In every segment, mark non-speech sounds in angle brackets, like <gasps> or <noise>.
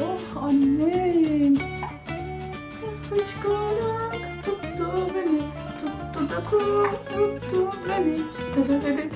Oh annem. Hıçkırak tuttu beni. Tuttu da kuruttu beni. <laughs>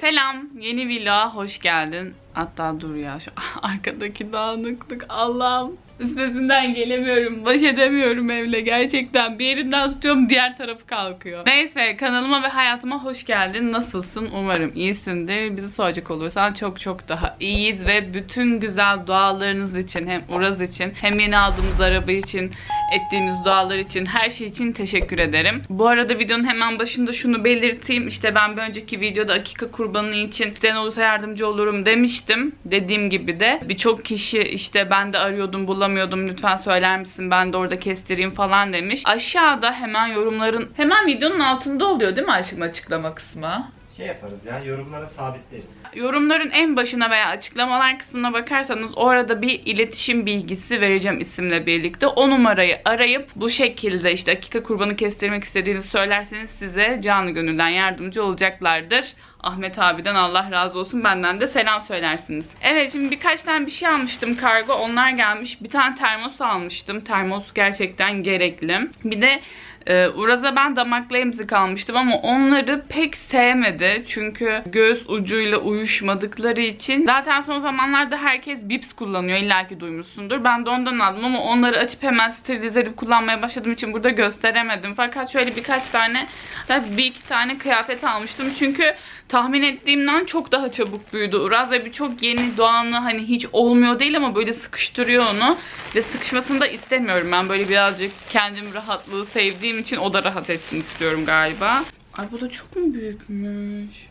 Selam, yeni vlog hoş geldin. Hatta dur ya şu <laughs> arkadaki dağınıklık Allah'ım üstesinden gelemiyorum. Baş edemiyorum evle gerçekten. Bir yerinden tutuyorum diğer tarafı kalkıyor. Neyse kanalıma ve hayatıma hoş geldin. Nasılsın? Umarım iyisindir. Bizi soracak olursan çok çok daha iyiyiz ve bütün güzel dualarınız için hem Uraz için hem yeni aldığımız araba için ettiğimiz dualar için her şey için teşekkür ederim. Bu arada videonun hemen başında şunu belirteyim. İşte ben bir önceki videoda Akika kurbanı için isteyen olursa yardımcı olurum demiştim. Dediğim gibi de birçok kişi işte ben de arıyordum bulamıyordum lütfen söyler misin ben de orada kestireyim falan demiş. Aşağıda hemen yorumların hemen videonun altında oluyor değil mi aşkım açıklama kısmı? Şey yaparız ya yorumlara sabitleriz. Yorumların en başına veya açıklamalar kısmına bakarsanız orada bir iletişim bilgisi vereceğim isimle birlikte. O numarayı arayıp bu şekilde işte dakika kurbanı kestirmek istediğinizi söylerseniz size canı gönülden yardımcı olacaklardır. Ahmet abiden Allah razı olsun benden de selam söylersiniz. Evet şimdi birkaç tane bir şey almıştım kargo onlar gelmiş. Bir tane termos almıştım. Termos gerçekten gerekli. Bir de ee, Uraz'a ben damaklı emzik almıştım ama onları pek sevmedi. Çünkü göğüs ucuyla uyuşmadıkları için. Zaten son zamanlarda herkes Bips kullanıyor. İlla ki duymuşsundur. Ben de ondan aldım ama onları açıp hemen sterilize edip kullanmaya başladığım için burada gösteremedim. Fakat şöyle birkaç tane, bir iki tane kıyafet almıştım. Çünkü tahmin ettiğimden çok daha çabuk büyüdü Uraz ve birçok yeni doğanı hani hiç olmuyor değil ama böyle sıkıştırıyor onu. Ve sıkışmasını da istemiyorum ben. Böyle birazcık kendim rahatlığı sevdiğim için o da rahat etsin istiyorum galiba. Ay bu da çok mu büyükmüş?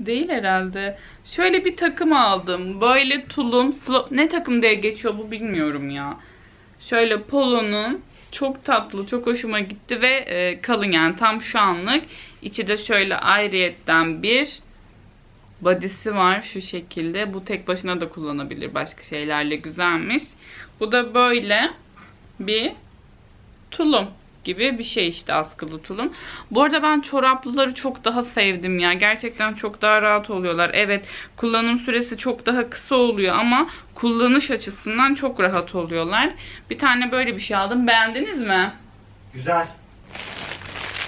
Değil herhalde. Şöyle bir takım aldım. Böyle tulum, ne takım diye geçiyor bu bilmiyorum ya. Şöyle polonun çok tatlı, çok hoşuma gitti ve e, kalın yani tam şu anlık. İçi de şöyle ayrıyetten bir body'si var şu şekilde. Bu tek başına da kullanabilir başka şeylerle güzelmiş. Bu da böyle bir tulum gibi bir şey işte askılı tulum. Bu arada ben çoraplıları çok daha sevdim ya. Gerçekten çok daha rahat oluyorlar. Evet kullanım süresi çok daha kısa oluyor ama kullanış açısından çok rahat oluyorlar. Bir tane böyle bir şey aldım. Beğendiniz mi? Güzel.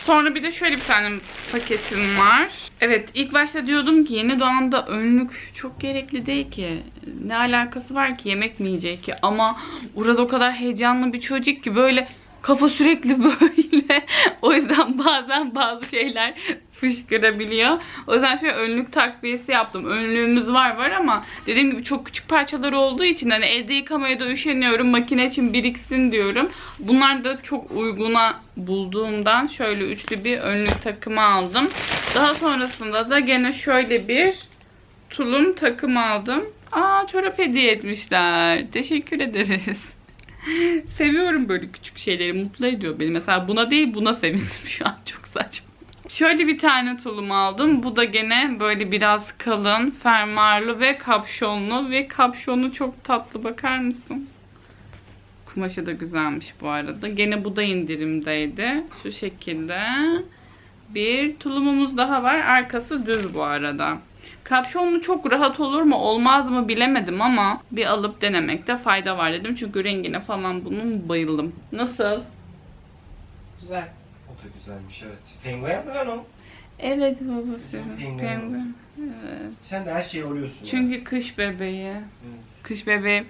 Sonra bir de şöyle bir tane paketim var. Evet ilk başta diyordum ki yeni doğanda önlük çok gerekli değil ki. Ne alakası var ki yemek mi yiyecek ki? Ama Uraz o kadar heyecanlı bir çocuk ki böyle kafa sürekli <laughs> böyle. o yüzden bazen bazı şeyler fışkırabiliyor. O yüzden şöyle önlük takviyesi yaptım. Önlüğümüz var var ama dediğim gibi çok küçük parçaları olduğu için hani elde yıkamaya da üşeniyorum. Makine için biriksin diyorum. Bunlar da çok uyguna bulduğumdan şöyle üçlü bir önlük takımı aldım. Daha sonrasında da gene şöyle bir tulum takım aldım. Aa çorap hediye etmişler. Teşekkür ederiz. <laughs> Seviyorum böyle küçük şeyleri. Mutlu ediyor beni. Mesela buna değil buna sevindim <laughs> şu an. Çok saçma. Şöyle bir tane tulum aldım. Bu da gene böyle biraz kalın, fermuarlı ve kapşonlu. Ve kapşonu çok tatlı. Bakar mısın? Kumaşı da güzelmiş bu arada. Gene bu da indirimdeydi. Şu şekilde. Bir tulumumuz daha var. Arkası düz bu arada. Kapşonlu çok rahat olur mu olmaz mı bilemedim ama bir alıp denemekte fayda var dedim. Çünkü rengine falan bunun bayıldım. Nasıl? Güzel. O da güzelmiş evet. Penguen mi lan o? Evet babası. Penguen Penguen. Evet. Sen de her şeyi oluyorsun. Çünkü kış bebeği. Evet. Kış bebeği.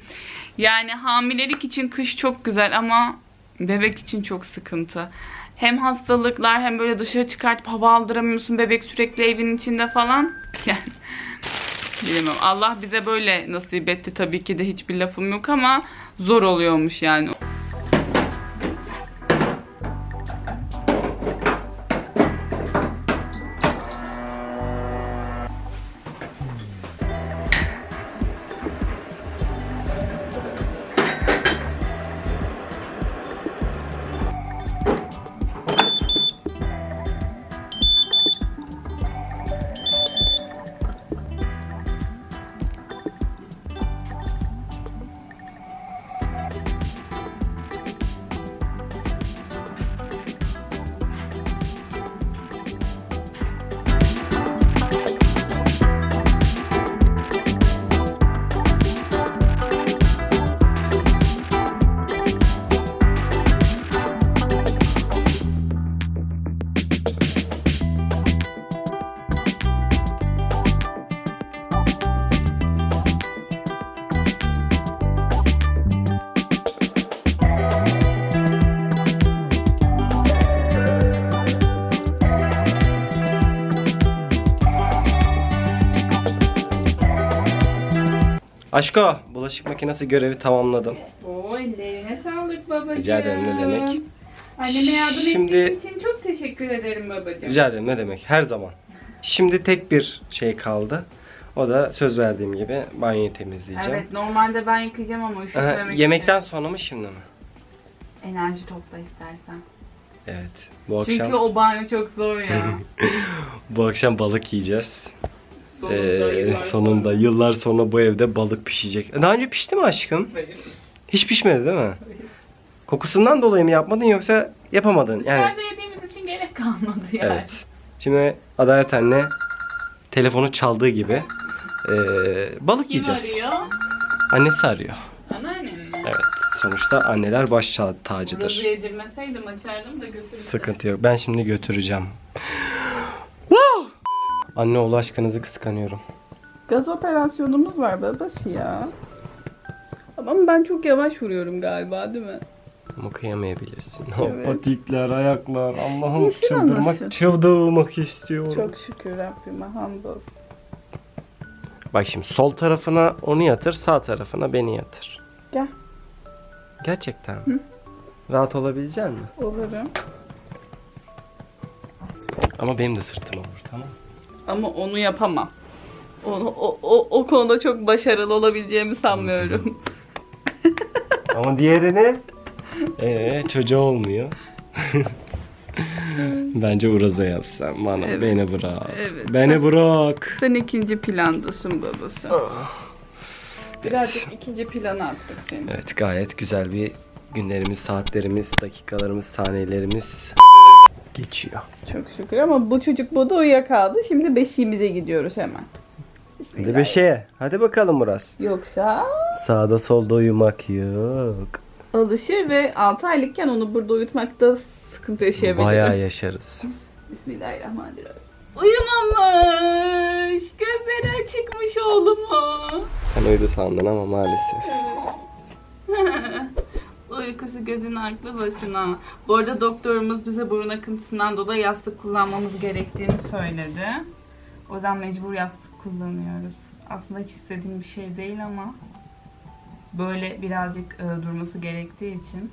Yani hamilelik için kış çok güzel ama bebek için çok sıkıntı. Hem hastalıklar hem böyle dışarı çıkartıp hava aldıramıyorsun bebek sürekli evin içinde falan. Yani bilmiyorum. Allah bize böyle nasip etti tabii ki de hiçbir lafım yok ama zor oluyormuş yani. Aşko bulaşık makinesi görevi tamamladım. Oo ellerine sağlık babacığım. Rica ederim, ne demek. Anneme yardım Şimdi- ettiğin için çok teşekkür ederim babacığım. Rica ederim ne demek her zaman. Şimdi tek bir şey kaldı. O da söz verdiğim gibi banyoyu temizleyeceğim. Evet normalde ben yıkayacağım ama Aha, üşütmemek yemekten için. sonra mı şimdi mi? Enerji topla istersen. Evet. Bu akşam Çünkü o banyo çok zor ya. <laughs> bu akşam balık yiyeceğiz. Sonunda, Ee, sonunda yıllar sonra bu evde balık pişecek. Daha önce pişti mi aşkım? Hayır. Hiç pişmedi değil mi? Kokusundan dolayı mı yapmadın yoksa yapamadın? Yani Dışarıda yediğimiz için gerek kalmadı yani. evet. Şimdi Adalet anne telefonu çaldığı gibi ee, balık Kim yiyeceğiz. arıyor? Annesi arıyor. Anneannem mi? Evet. Sonuçta anneler baş tacıdır. Burası yedirmeseydim açardım da götürürdüm. Sıkıntı yok. Ben şimdi götüreceğim. Wow! Anne oğlu aşkınızı kıskanıyorum. Gaz operasyonumuz var babası ya. Ama ben çok yavaş vuruyorum galiba değil mi? Ama kıyamayabilirsin. Evet. Patikler, ayaklar. Allah'ım Yeşil çıldırmak, anası. çıldırmak istiyorum. Çok şükür Rabbime hamdolsun. Bak şimdi sol tarafına onu yatır, sağ tarafına beni yatır. Gel. Gerçekten mi? Rahat olabilecek misin? Olurum. Ama benim de sırtım olur tamam mı? Ama onu yapamam. Onu, o, o, o konuda çok başarılı olabileceğimi sanmıyorum. <laughs> Ama diğerini ee, çocuğu olmuyor. <laughs> Bence Uraz'a yapsam. Bana Evet. beni bırak. Evet. Beni bırak. Sen ikinci plandasın babası. Evet. Birazcık ikinci plana attık seni. Evet gayet güzel bir günlerimiz, saatlerimiz, dakikalarımız, saniyelerimiz geçiyor. Çok şükür ama bu çocuk burada uyuyakaldı. Şimdi beşiğimize gidiyoruz hemen. Hadi beşe. Hadi bakalım Muraz. Yoksa Sağda solda uyumak yok. alışır ve 6 aylıkken onu burada uyutmakta sıkıntı yaşayabilir. Bayağı yaşarız. <laughs> Bismillahirrahmanirrahim. Uyumamış. Gözleri açıkmış oğlumu. Sen uyudu sandın ama maalesef. <laughs> Uykusu gözün aklı başına. Bu arada doktorumuz bize burun akıntısından dolayı yastık kullanmamız gerektiğini söyledi. O yüzden mecbur yastık kullanıyoruz. Aslında hiç istediğim bir şey değil ama böyle birazcık e, durması gerektiği için.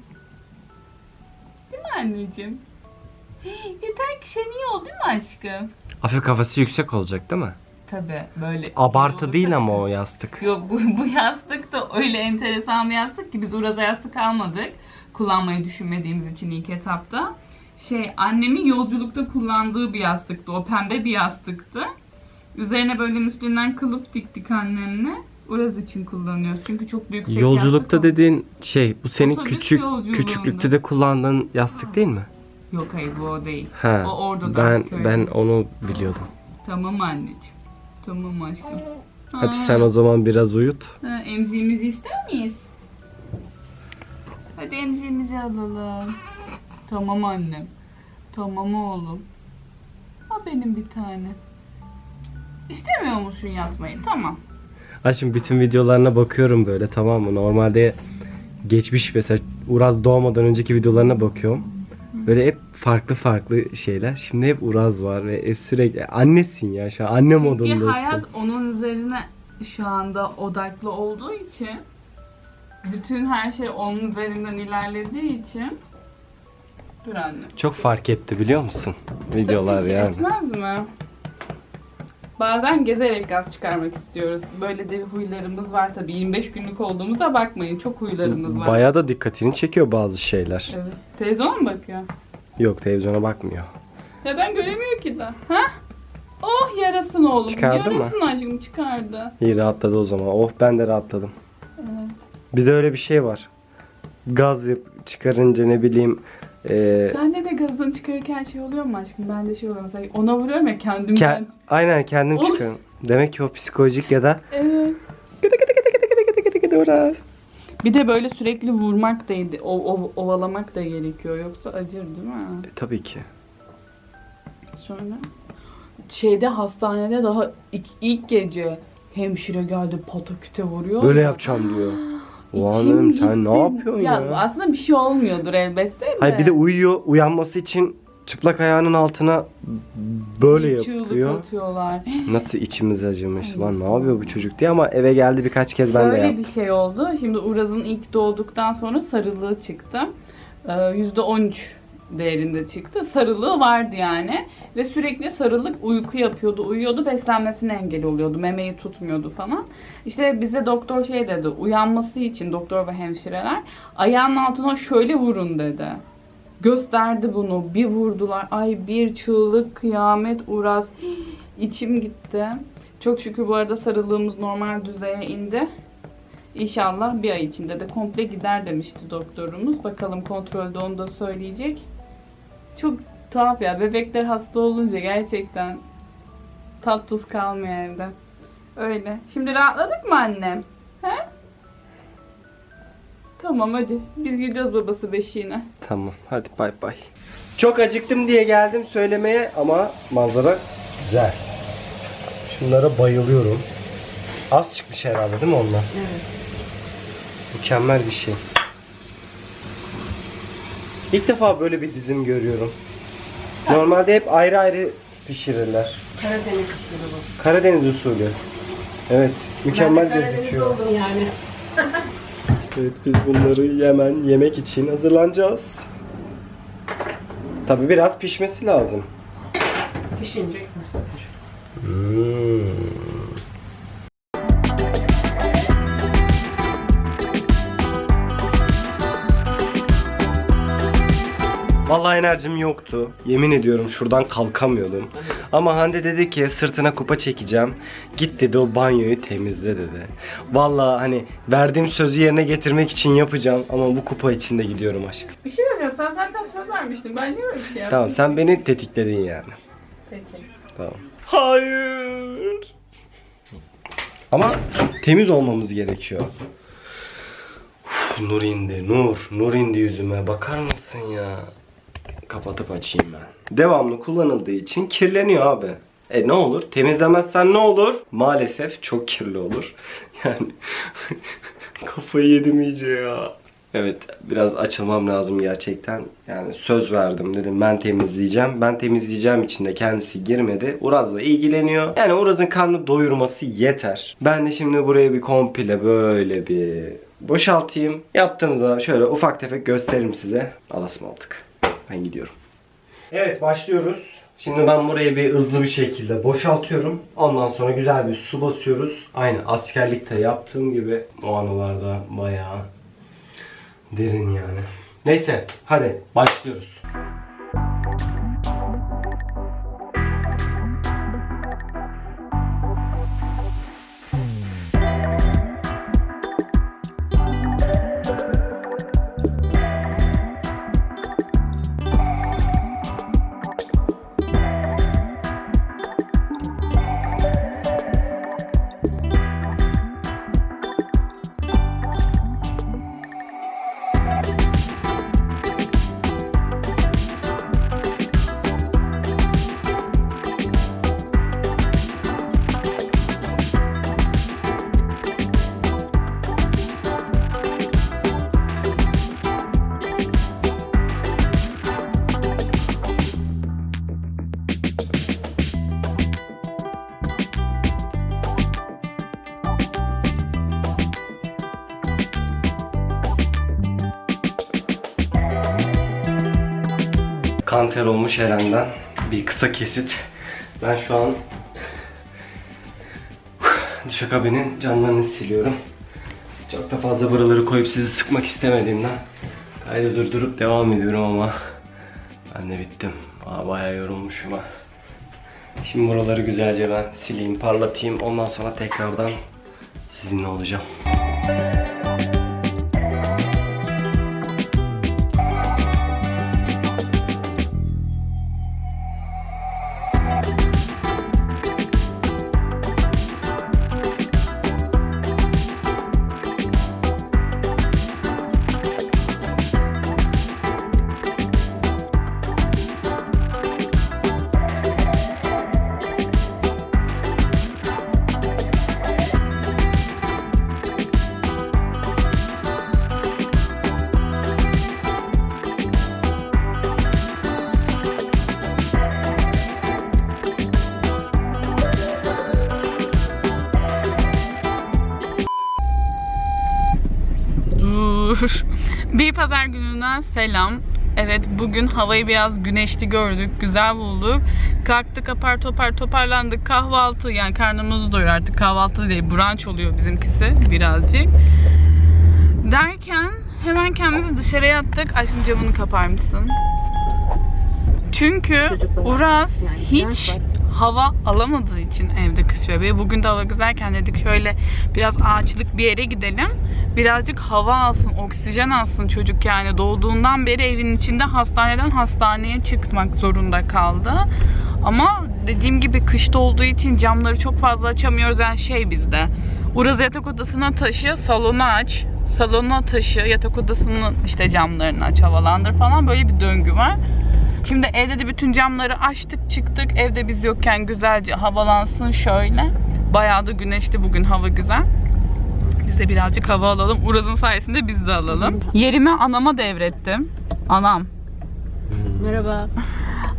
Değil mi anneciğim? <gasps> Yeter ki sen iyi ol değil mi aşkım? Hafif kafası yüksek olacak değil mi? Tabi böyle. Abartı değil ama o yastık. Yok bu, bu yastık da öyle enteresan bir yastık ki biz Uraz'a yastık almadık. Kullanmayı düşünmediğimiz için ilk etapta. Şey annemin yolculukta kullandığı bir yastıktı. O pembe bir yastıktı. Üzerine böyle üstünden kılıf diktik annemle. Uraz için kullanıyoruz. Çünkü çok büyük Yolculukta dediğin şey bu senin Otobüs küçük yolculuğunda. küçüklükte de kullandığın yastık değil mi? Yok hayır bu o değil. Ha. O orada ben köyde. ben onu biliyordum. Tamam anneciğim. Tamam aşkım. Hadi sen o zaman biraz uyut. Ha, emziğimizi ister miyiz? Hadi emziğimizi alalım. Tamam annem. Tamam oğlum. Ha benim bir tane. İstemiyor musun yatmayı? Tamam. Şimdi bütün videolarına bakıyorum böyle tamam mı? Normalde geçmiş mesela Uraz doğmadan önceki videolarına bakıyorum. Böyle hep farklı farklı şeyler. Şimdi hep Uraz var ve hep sürekli annesin ya şu an anne Çünkü modundasın. hayat onun üzerine şu anda odaklı olduğu için bütün her şey onun üzerinden ilerlediği için Dur anne. Çok fark etti biliyor musun? Videolar Tabii ki yani. Etmez mi? Bazen gezerek gaz çıkarmak istiyoruz. Böyle de huylarımız var tabii. 25 günlük olduğumuza bakmayın. Çok huylarımız var. Bayağı da dikkatini çekiyor bazı şeyler. Evet. Televizyona mı bakıyor? Yok televizyona bakmıyor. Neden göremiyor ki da? Ha? Oh yarasın oğlum. Çıkardı mı? yarasın aşkım çıkardı. İyi rahatladı o zaman. Oh ben de rahatladım. Evet. Bir de öyle bir şey var. Gaz yap çıkarınca ne bileyim e, Sende de gazını çıkarırken şey oluyor mu aşkım? Bende şey oluyor mesela ona vuruyorum ya kendimden. ke- aynen kendim Oh. çıkıyorum. Demek ki o psikolojik ya da Evet. gıdı gıdı gıdı gıdı gıdı gıdı gıdı Uraz. Bir de böyle sürekli vurmak da, o, o- ovalamak da gerekiyor. Yoksa acır değil mi? E, tabii ki. Sonra şeyde hastanede daha ilk, ilk gece hemşire geldi pataküte vuruyor. Böyle ya. yapacağım diyor. <gasps> İçim Ulan sen ne yapıyorsun ya? Aslında bir şey olmuyordur elbette de. Hayır bir de uyuyor. Uyanması için çıplak ayağının altına böyle Bir Çığlık yapıyor. atıyorlar. Nasıl içimiz acımış. Lan ne yapıyor bu çocuk diye ama eve geldi birkaç kez ben de Şöyle yaptım. bir şey oldu. Şimdi Uraz'ın ilk doğduktan sonra sarılığı çıktı. Ee, %13 değerinde çıktı. Sarılığı vardı yani. Ve sürekli sarılık uyku yapıyordu, uyuyordu. Beslenmesine engel oluyordu. Memeyi tutmuyordu falan. İşte bize doktor şey dedi. Uyanması için doktor ve hemşireler ayağının altına şöyle vurun dedi. Gösterdi bunu. Bir vurdular. Ay bir çığlık, kıyamet, Uraz. <gasps> İçim gitti. Çok şükür bu arada sarılığımız normal düzeye indi. İnşallah bir ay içinde de komple gider demişti doktorumuz. Bakalım kontrolde onu da söyleyecek. Çok tuhaf ya. Bebekler hasta olunca gerçekten tat tuz kalmıyor evde. Öyle. Şimdi rahatladık mı annem? He? Tamam hadi. Biz gidiyoruz babası beşiğine. Tamam hadi bay bay. Çok acıktım diye geldim söylemeye ama manzara güzel. Şunlara bayılıyorum. Az çıkmış herhalde değil mi onlar? Evet. Mükemmel bir şey. İlk defa böyle bir dizim görüyorum. Normalde hep ayrı ayrı pişirirler. Karadeniz usulü bu. Karadeniz usulü. Evet, mükemmel Ben de gözüküyor. oldum yani. <laughs> Evet, biz bunları hemen yemek için hazırlanacağız. Tabi biraz pişmesi lazım. Pişince nasıl Hmm. Enerjim yoktu. Yemin ediyorum şuradan kalkamıyordum. Ama Hande dedi ki sırtına kupa çekeceğim. Git dedi o banyoyu temizle dedi. Vallahi hani verdiğim sözü yerine getirmek için yapacağım ama bu kupa için de gidiyorum aşkım. Bir şey söyleyeceğim. Sen zaten söz vermiştin. Ben niye öyle bir şey yaptım? Tamam sen beni tetikledin yani. Peki. Tamam. Hayır. Ama temiz olmamız gerekiyor. Uf, nur indi, nur. Nur indi yüzüme. Bakar mısın ya? Kapatıp açayım ben. Devamlı kullanıldığı için kirleniyor abi. E ne olur? Temizlemezsen ne olur? Maalesef çok kirli olur. <laughs> Yani <laughs> kafayı yedim iyice ya. Evet biraz açılmam lazım gerçekten. Yani söz verdim dedim ben temizleyeceğim. Ben temizleyeceğim için de kendisi girmedi. Uraz'la ilgileniyor. Yani Uraz'ın karnını doyurması yeter. Ben de şimdi buraya bir komple böyle bir boşaltayım. Yaptığımızda şöyle ufak tefek gösteririm size. Alasmaldık. Ben gidiyorum. Evet başlıyoruz. Şimdi ben burayı bir hızlı bir şekilde boşaltıyorum. Ondan sonra güzel bir su basıyoruz. Aynı askerlikte yaptığım gibi. O anılarda bayağı derin yani. Neyse hadi başlıyoruz. Kanter olmuş Eren'den bir kısa kesit. Ben şu an duşakabinin camlarını siliyorum. Çok da fazla buraları koyup sizi sıkmak istemediğimden kaydı durdurup devam ediyorum ama ben de bittim. Aa, bayağı yorulmuşum ha. Şimdi buraları güzelce ben sileyim, parlatayım. Ondan sonra tekrardan sizinle olacağım. Bir pazar gününden selam. Evet bugün havayı biraz güneşli gördük, güzel bulduk. Kalktık apar topar toparlandık kahvaltı yani karnımızı doyur artık kahvaltı değil brunch oluyor bizimkisi birazcık. Derken hemen kendimizi dışarıya attık. Aşkım camını kapar mısın? Çünkü Uraz hiç hava alamadığı için evde kış bebeği. Bugün de hava güzelken dedik şöyle biraz ağaçlık bir yere gidelim. Birazcık hava alsın, oksijen alsın çocuk yani. Doğduğundan beri evin içinde hastaneden hastaneye çıkmak zorunda kaldı. Ama dediğim gibi kışta olduğu için camları çok fazla açamıyoruz. Yani şey bizde. Uraz yatak odasına taşı, salonu aç. Salona taşı, yatak odasının işte camlarını aç, havalandır falan böyle bir döngü var. Şimdi evde de bütün camları açtık çıktık. Evde biz yokken güzelce havalansın şöyle. Bayağı da güneşli bugün hava güzel. Biz de birazcık hava alalım. Uraz'ın sayesinde biz de alalım. Yerimi anama devrettim. Anam. Merhaba.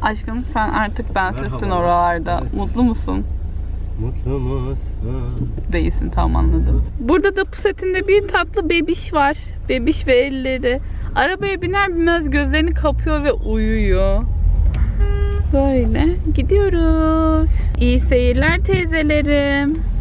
Aşkım sen artık bensizsin Merhaba. oralarda. Evet. Mutlu musun? Mutlu musun? Değilsin tamam anladım. Burada da pusetinde bir tatlı bebiş var. Bebiş ve elleri. Arabaya biner binmez gözlerini kapıyor ve uyuyor. Böyle gidiyoruz. İyi seyirler teyzelerim.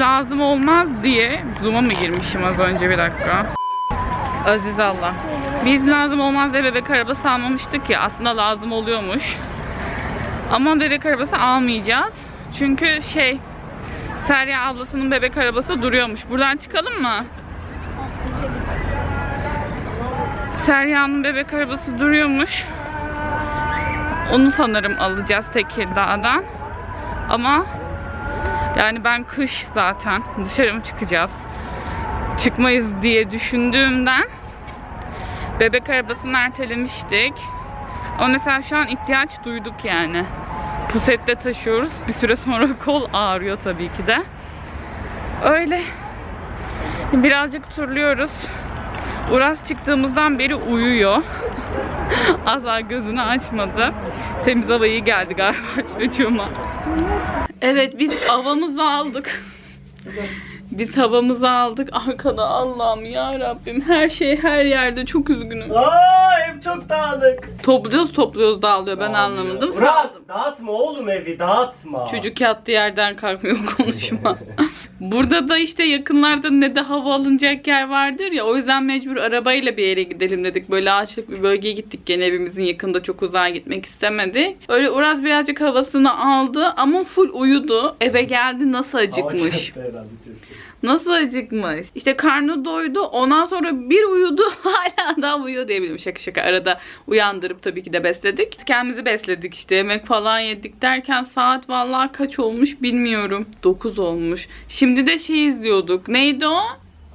Lazım olmaz diye Zoom'a mı girmişim az önce bir dakika. Aziz Allah. Biz lazım olmaz diye bebek arabası almamıştık ya. Aslında lazım oluyormuş. Ama bebek arabası almayacağız. Çünkü şey Serya ablasının bebek arabası duruyormuş. Buradan çıkalım mı? Serya'nın bebek arabası duruyormuş. Onu sanırım alacağız Tekirdağ'dan. Ama yani ben kış zaten dışarı mı çıkacağız? Çıkmayız diye düşündüğümden bebek arabasını ertelemiştik. Ama mesela şu an ihtiyaç duyduk yani. Pusetle taşıyoruz. Bir süre sonra <laughs> kol ağrıyor tabii ki de. Öyle. Birazcık turluyoruz. Uras çıktığımızdan beri uyuyor. <laughs> Asla gözünü açmadı. Temiz hava iyi geldi galiba <laughs> çocuğuma. Evet biz havamızı aldık. Biz havamızı aldık. Arkada Allah'ım ya Rabbim her şey her yerde çok üzgünüm. Aa ev çok dağınık. Topluyoruz topluyoruz dağılıyor ben anlamadım. Uraz dağıtma oğlum evi dağıtma. Çocuk yattığı yerden kalkmıyor <laughs> konuşma. Burada da işte yakınlarda ne de hava alınacak yer vardır ya o yüzden mecbur arabayla bir yere gidelim dedik. Böyle ağaçlık bir bölgeye gittik gene evimizin yakında çok uzağa gitmek istemedi. Öyle Uraz birazcık havasını aldı ama full uyudu. Eve geldi nasıl acıkmış. Nasıl acıkmış? İşte karnı doydu. Ondan sonra bir uyudu. <laughs> Hala daha uyuyor diyebilirim. Şaka şaka. Arada uyandırıp tabii ki de besledik. Kendimizi besledik işte. Yemek falan yedik derken saat vallahi kaç olmuş bilmiyorum. 9 olmuş. Şimdi de şey izliyorduk. Neydi o?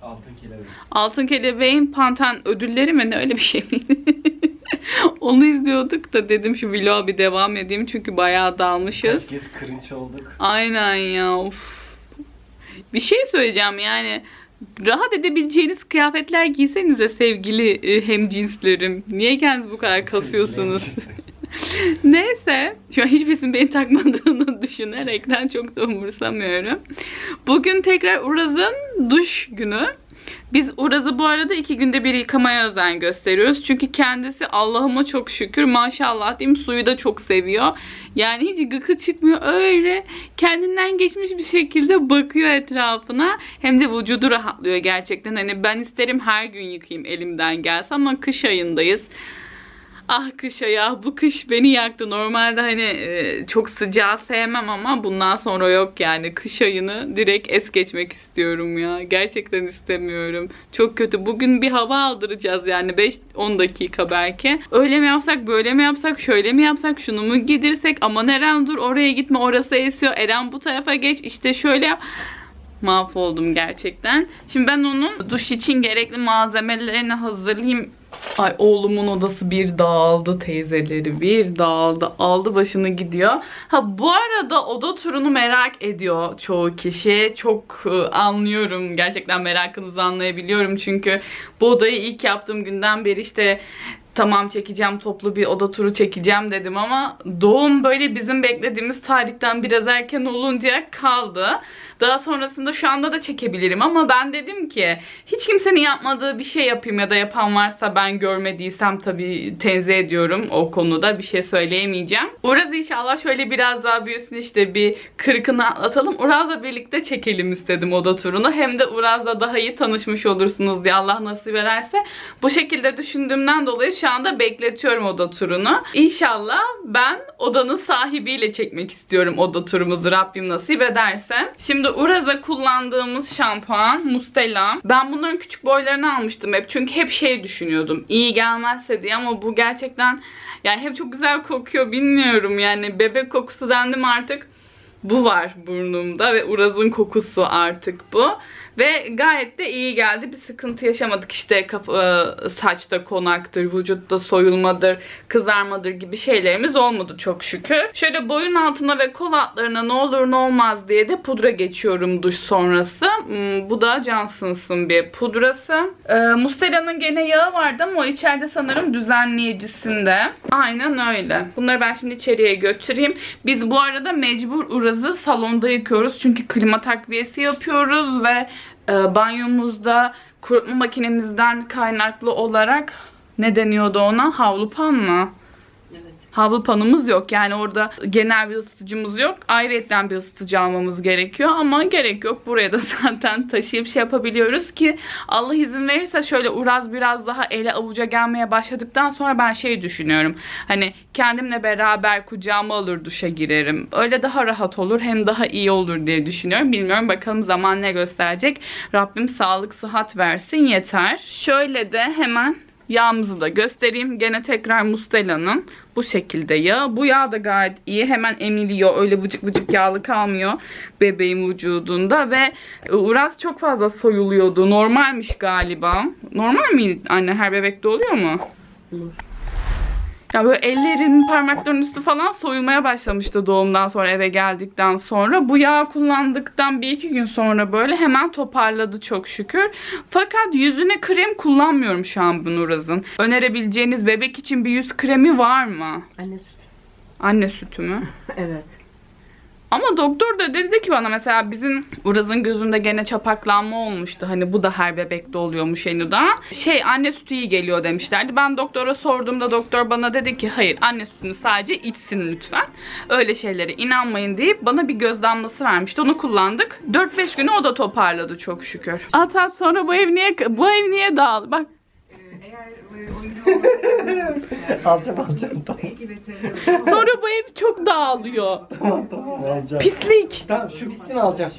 Altın kelebek. Altın Kelebeğin Panten ödülleri mi ne öyle bir şey miydi? <laughs> Onu izliyorduk da dedim şu vloga bir devam edeyim çünkü bayağı dalmışız. Kaç kez cringe olduk. Aynen ya of. Bir şey söyleyeceğim yani rahat edebileceğiniz kıyafetler giysenize sevgili e, hemcinslerim. Niye kendinizi bu kadar kasıyorsunuz? <laughs> Neyse. Şu an hiçbirisinin beni takmadığını <laughs> düşünerekten çok da umursamıyorum. Bugün tekrar Uraz'ın duş günü. Biz Uraz'ı bu arada iki günde bir yıkamaya özen gösteriyoruz. Çünkü kendisi Allah'ıma çok şükür maşallah diyeyim suyu da çok seviyor. Yani hiç gıkı çıkmıyor. Öyle kendinden geçmiş bir şekilde bakıyor etrafına. Hem de vücudu rahatlıyor gerçekten. Hani ben isterim her gün yıkayayım elimden gelse ama kış ayındayız. Ah kış ayağı bu kış beni yaktı. Normalde hani e, çok sıcağı sevmem ama bundan sonra yok yani. Kış ayını direkt es geçmek istiyorum ya. Gerçekten istemiyorum. Çok kötü. Bugün bir hava aldıracağız yani 5-10 dakika belki. Öyle mi yapsak böyle mi yapsak şöyle mi yapsak şunu mu giydirsek aman Eren dur oraya gitme orası esiyor. Eren bu tarafa geç işte şöyle yap. Mahvoldum gerçekten. Şimdi ben onun duş için gerekli malzemelerini hazırlayayım. Ay oğlumun odası bir dağıldı teyzeleri bir dağıldı aldı başını gidiyor. Ha bu arada oda turunu merak ediyor çoğu kişi. Çok e, anlıyorum gerçekten merakınızı anlayabiliyorum çünkü bu odayı ilk yaptığım günden beri işte tamam çekeceğim toplu bir oda turu çekeceğim dedim ama doğum böyle bizim beklediğimiz tarihten biraz erken olunca kaldı. Daha sonrasında şu anda da çekebilirim ama ben dedim ki hiç kimsenin yapmadığı bir şey yapayım ya da yapan varsa ben görmediysem tabii tenzih ediyorum o konuda bir şey söyleyemeyeceğim. Uraz inşallah şöyle biraz daha büyüsün işte bir kırkını atlatalım. Uraz'la birlikte çekelim istedim oda turunu. Hem de Uraz'la daha iyi tanışmış olursunuz diye Allah nasip ederse. Bu şekilde düşündüğümden dolayı şu anda bekletiyorum oda turunu. İnşallah ben odanın sahibiyle çekmek istiyorum oda turumuzu Rabbim nasip ederse. Şimdi Uraz'a kullandığımız şampuan Mustela. Ben bunların küçük boylarını almıştım hep. Çünkü hep şey düşünüyordum. iyi gelmezse diye ama bu gerçekten yani hem çok güzel kokuyor bilmiyorum yani bebek kokusu dendim artık bu var burnumda ve Uraz'ın kokusu artık bu. Ve gayet de iyi geldi. Bir sıkıntı yaşamadık. İşte e, saçta konaktır, vücutta soyulmadır, kızarmadır gibi şeylerimiz olmadı çok şükür. Şöyle boyun altına ve kol altlarına ne olur ne olmaz diye de pudra geçiyorum duş sonrası. Hmm, Bu da Johnson's'ın bir pudrası. E, Mustela'nın gene yağı vardı ama o içeride sanırım düzenleyicisinde. Aynen öyle. Bunları ben şimdi içeriye götüreyim. Biz bu arada mecbur Uraz'ı salonda yıkıyoruz. Çünkü klima takviyesi yapıyoruz ve e, banyomuzda kurutma makinemizden kaynaklı olarak ne deniyordu ona? Havlu pan mı? Havlu panımız yok. Yani orada genel bir ısıtıcımız yok. Ayrıyetten bir ısıtıcı almamız gerekiyor. Ama gerek yok. Buraya da <laughs> zaten taşıyıp şey yapabiliyoruz ki Allah izin verirse şöyle Uraz biraz daha ele avuca gelmeye başladıktan sonra ben şey düşünüyorum. Hani kendimle beraber kucağıma alır duşa girerim. Öyle daha rahat olur hem daha iyi olur diye düşünüyorum. Bilmiyorum bakalım zaman ne gösterecek. Rabbim sağlık sıhhat versin yeter. Şöyle de hemen Yağımızı da göstereyim. Gene tekrar Mustela'nın bu şekilde yağ. Bu yağ da gayet iyi. Hemen emiliyor. Öyle vıcık vıcık yağlı kalmıyor bebeğin vücudunda. Ve e, Uraz çok fazla soyuluyordu. Normalmiş galiba. Normal mi anne? Her bebekte oluyor mu? Ya böyle ellerin parmaklarının üstü falan soyulmaya başlamıştı doğumdan sonra eve geldikten sonra. Bu yağ kullandıktan bir iki gün sonra böyle hemen toparladı çok şükür. Fakat yüzüne krem kullanmıyorum şu an bu Nuraz'ın. Önerebileceğiniz bebek için bir yüz kremi var mı? Anne süt. Anne sütü mü? <laughs> Evet. Ama doktor da dedi ki bana mesela bizim Uraz'ın gözünde gene çapaklanma olmuştu. Hani bu da her bebekte oluyormuş Enu'da. Şey anne sütü iyi geliyor demişlerdi. Ben doktora sorduğumda doktor bana dedi ki hayır anne sütünü sadece içsin lütfen. Öyle şeylere inanmayın deyip bana bir göz damlası vermişti. Onu kullandık. 4-5 güne o da toparladı çok şükür. At at sonra bu ev niye bu ev niye dağıldı? Bak <laughs> alacağım alacağım tamam. sonra bu ev çok dağılıyor. tamam tamam alacağım. Pislik. Tamam şu bitsin alacağım.